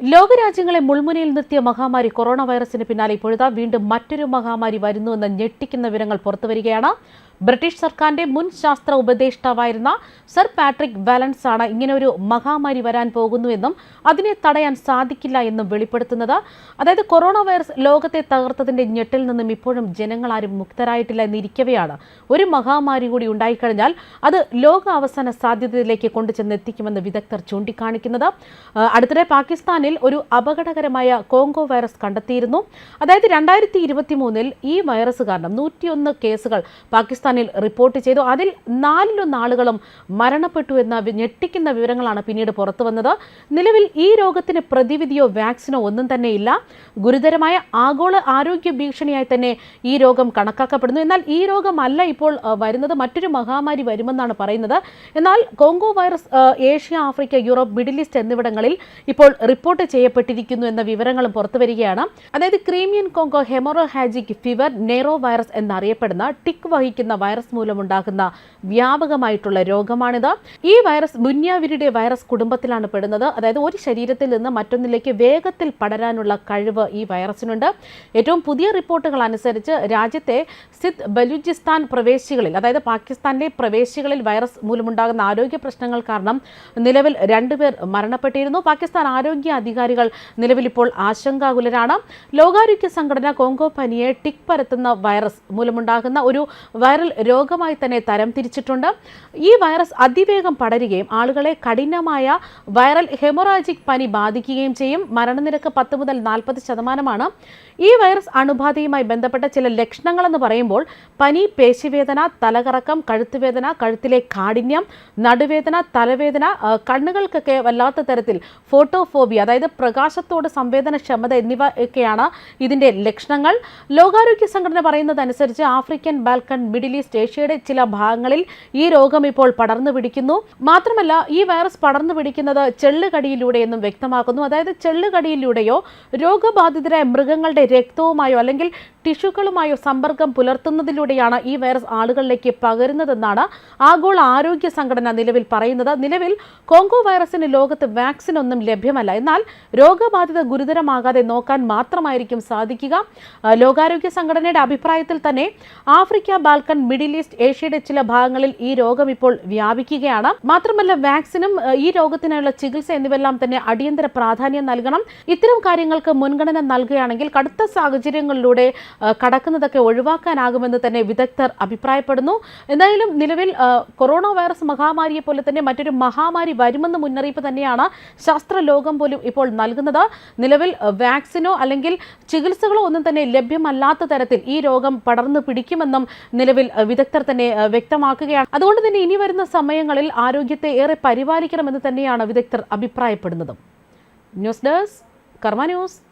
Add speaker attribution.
Speaker 1: ലോകരാജ്യങ്ങളെ മുൾമുനയിൽ നിർത്തിയ മഹാമാരി കൊറോണ വൈറസിന് പിന്നാലെ ഇപ്പോഴത്തെ വീണ്ടും മറ്റൊരു മഹാമാരി വരുന്നുവെന്ന് ഞെട്ടിക്കുന്ന വിവരങ്ങൾ പുറത്തുവരികയാണ്. ബ്രിട്ടീഷ് സർക്കാരിന്റെ മുൻ ശാസ്ത്ര ഉപദേഷ്ടാവായിരുന്ന സർ പാട്രിക് വാലൻസ് ആണ് ഇങ്ങനെ ഒരു മഹാമാരി വരാൻ പോകുന്നുവെന്നും അതിനെ തടയാൻ സാധിക്കില്ല എന്നും വെളിപ്പെടുത്തുന്നത്. അതായത് കൊറോണ വൈറസ് ലോകത്തെ തകർത്തതിന്റെ ഞെട്ടിൽ നിന്നും ഇപ്പോഴും ജനങ്ങൾ ആരും മുക്തരായിട്ടില്ല എന്നിരിക്കവെയാണ്. ഒരു മഹാമാരി കൂടി ഉണ്ടായിക്കഴിഞ്ഞാൽ അത് ലോക അവസാന സാധ്യതയിലേക്ക് കൊണ്ടുചെന്നെത്തിക്കുമെന്ന് വിദഗ്ധർ ചൂണ്ടിക്കാണിക്കുന്നത്. അടുത്തിടെ പാകിസ്ഥാനിൽ ഒരു അപകടകരമായ കോങ്കോ വൈറസ് കണ്ടെത്തിയിരുന്നു. അതായത് രണ്ടായിരത്തി ഇരുപത്തി മൂന്നിൽ ഈ വൈറസ് കാരണം നൂറ്റിയൊന്ന് കേസുകൾ പാകിസ്ഥാനിൽ റിപ്പോർട്ട് ചെയ്തു. അതിൽ നാലിലൊന്ന് ആളുകളും മരണപ്പെട്ടു എന്ന ഞെട്ടിക്കുന്ന വിവരങ്ങളാണ് പിന്നീട് പുറത്തു വന്നത്. നിലവിൽ ഈ രോഗത്തിന് പ്രതിവിധിയോ വാക്സിനോ ഒന്നും തന്നെ ഇല്ല. ഗുരുതരമായ ആഗോള ആരോഗ്യ ഭീഷണിയായി തന്നെ ഈ രോഗം കണക്കാക്കപ്പെടുന്നു. എന്നാൽ ഈ രോഗമല്ല ഇപ്പോൾ വരുന്നത്. മറ്റൊരു മഹാമാരി വരുമെന്നാണ് പറയുന്നത്. എന്നാൽ Congo virus Asia Africa Europe middle east എന്നിവിടങ്ങളിൽ ഇപ്പോൾ റിപ്പോർട്ട് ചെയ്യപ്പെട്ടിരിക്കുന്നു എന്ന വിവരങ്ങളും പുറത്തു വരികയാണ്. അതായത് ക്രീമിയൻ കോങ്കോ ഹെമോറോഹാജിക് ഫിവർ നെറോ വൈറസ് എന്നറിയപ്പെടുന്ന ടിക് വഹിക്കുന്ന വൈറസ് മൂലമുണ്ടാകുന്ന വ്യാപകമായിട്ടുള്ള രോഗമാണിത്. ഈ വൈറസ് മുന്യാവിരുടെ വൈറസ് കുടുംബത്തിലാണ് പെടുന്നത്. അതായത് ഒരു ശരീരത്തിൽ നിന്ന് മറ്റൊന്നിലേക്ക് വേഗത്തിൽ പടരാനുള്ള കഴിവ് ഈ വൈറസിനുണ്ട്. ഏറ്റവും പുതിയ റിപ്പോർട്ടുകൾ അനുസരിച്ച് രാജ്യത്തെ സിദ് ബലൂചിസ്ഥാൻ പ്രവേശികളിൽ അതായത് പാകിസ്ഥാനിലെ പ്രവേശികളിൽ വൈറസ് മൂലമുണ്ടാകുന്ന ആരോഗ്യ പ്രശ്നങ്ങൾ കാരണം നിലവിൽ രണ്ടുപേർ മരണപ്പെട്ടിരുന്നു. പാകിസ്ഥാൻ ആരോഗ്യ അധികാരികൾ നിലവിൽ ഇപ്പോൾ ആശങ്കാകുലരാണ്. ലോകാരോഗ്യ സംഘടന കോങ്കോ പനിയെ ടിക് പരത്തുന്ന വൈറസ് മൂലമുണ്ടാകുന്ന ഒരു വൈറൽ രോഗമായി തന്നെ തരം തിരിച്ചിട്ടുണ്ട്. ഈ വൈറസ് അതിവേഗം പടരുകയും ആളുകളെ കഠിനമായ വൈറൽ ഹെമൊറാജിക് പനി ബാധിക്കുകയും ചെയ്യും. മരണനിരക്ക് പത്ത് മുതൽ നാൽപ്പത് ശതമാനമാണ്. ഈ വൈറസ് അണുബാധയുമായി ബന്ധപ്പെട്ട ചില ലക്ഷണങ്ങളെന്ന് പറയുമ്പോൾ പനി പേശിവേദന തലകറക്കം കഴുത്തുവേദന കഴുത്തിലെ കാഠിന്യം നടുവേദന തലവേദന കണ്ണുകൾക്കൊക്കെ വല്ലാത്ത തരത്തിൽ ഫോട്ടോഫോബിയ അതായത് പ്രകാശത്തോട് സംവേദനക്ഷമത എന്നിവ ഒക്കെയാണ് ഇതിന്റെ ലക്ഷണങ്ങൾ. ലോകാരോഗ്യ സംഘടന പറയുന്നതനുസരിച്ച് ആഫ്രിക്കൻ ബാൽക്കൺ മിഡിൽ ഈസ്റ്റ് ഏഷ്യയുടെ ചില ഭാഗങ്ങളിൽ ഈ രോഗം ഇപ്പോൾ പടർന്നു പിടിക്കുന്നു. മാത്രമല്ല ഈ വൈറസ് പടർന്നു പിടിക്കുന്നത് ചെള്ളുകടിയിലൂടെയെന്നും വ്യക്തമാക്കുന്നു. അതായത് ചെള്ളുകടിയിലൂടെയോ രോഗബാധിതരായ മൃഗങ്ങളുടെ രക്തവുമായോ അല്ലെങ്കിൽ ടിഷ്യൂകളുമായോ സമ്പർക്കം പുലർത്തുന്നതിലൂടെയാണ് ഈ വൈറസ് ആളുകളിലേക്ക് പകരുന്നതെന്നാണ് ആഗോള ആരോഗ്യ സംഘടന നിലവിൽ പറയുന്നത്. നിലവിൽ കോങ്കോ വൈറസിന് ലോകത്ത് വാക്സിൻ ഒന്നും ലഭ്യമല്ല. എന്നാൽ രോഗബാധിത ഗുരുതരമാകാതെ നോക്കാൻ മാത്രമായിരിക്കും സാധിക്കുക. ലോകാരോഗ്യ സംഘടനയുടെ അഭിപ്രായത്തിൽ തന്നെ ആഫ്രിക്ക ബാൽക്കൺ മിഡിൽ ഈസ്റ്റ് ഏഷ്യയുടെ ചില ഭാഗങ്ങളിൽ ഈ രോഗം ഇപ്പോൾ വ്യാപിക്കുകയാണ്. മാത്രമല്ല വാക്സിനും ഈ രോഗത്തിനുള്ള ചികിത്സ എന്നിവയെല്ലാം തന്നെ അടിയന്തര പ്രാധാന്യം നൽകണം. ഇത്തരം കാര്യങ്ങൾക്ക് മുൻഗണന നൽകുകയാണെങ്കിൽ കടുത്ത സാഹചര്യങ്ങളിലൂടെ കടക്കുന്നതൊക്കെ ഒഴിവാക്കാനാകുമെന്ന് തന്നെ വിദഗ്ധർ അഭിപ്രായപ്പെടുന്നു. എന്തായാലും നിലവിൽ കൊറോണ വൈറസ് മഹാമാരിയെ പോലെ തന്നെ മറ്റൊരു മഹാമാരി വരുമെന്ന് മുന്നറിയിപ്പ് തന്നെയാണ് ശാസ്ത്ര ലോകം പോലും ഇപ്പോൾ നൽകുന്നത്. നിലവിൽ വാക്സിനോ അല്ലെങ്കിൽ ചികിത്സകളോ ഒന്നും തന്നെ ലഭ്യമല്ലാത്ത തരത്തിൽ ഈ രോഗം പടർന്നു പിടിക്കുമെന്നും നിലവിൽ വിദഗ്ധർ തന്നെ വ്യക്തമാക്കുകയാണ്. അതുകൊണ്ട് തന്നെ ഇനി വരുന്ന സമയങ്ങളിൽ ആരോഗ്യത്തെ ഏറെ പരിപാലിക്കണമെന്ന് തന്നെയാണ് വിദഗ്ധർ അഭിപ്രായപ്പെടുന്നതും. News desk Karma news.